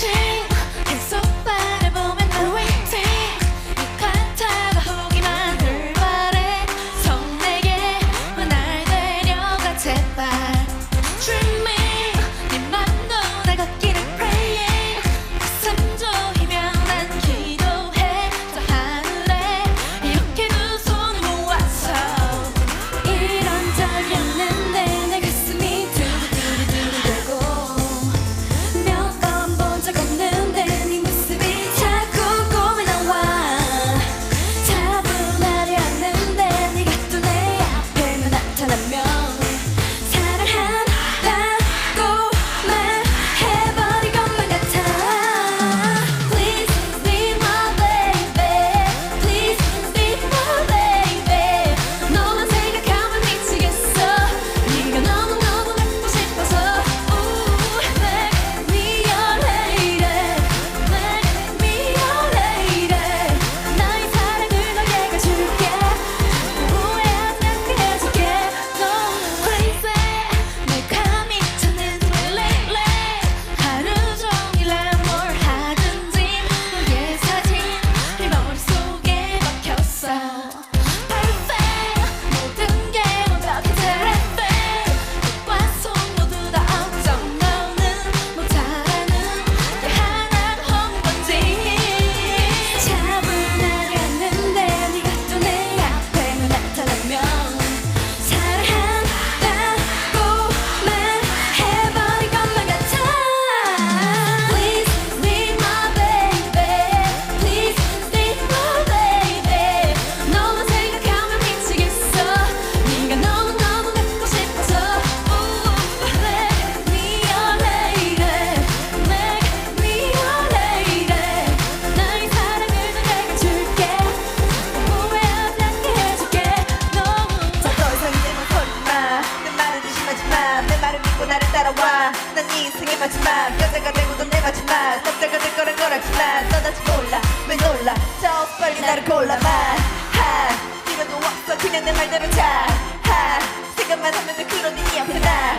change 인생의 마지막. 여자가 되고도 내 마지막. 남자가 될 거란 걸 알지만 떠나지 몰라. 왜 놀라? 저 빨리 나를 골라봐. 하 미련도 없어. 그냥 내 말대로 자하 생각만 하면 왜 그러니 이 앞에 나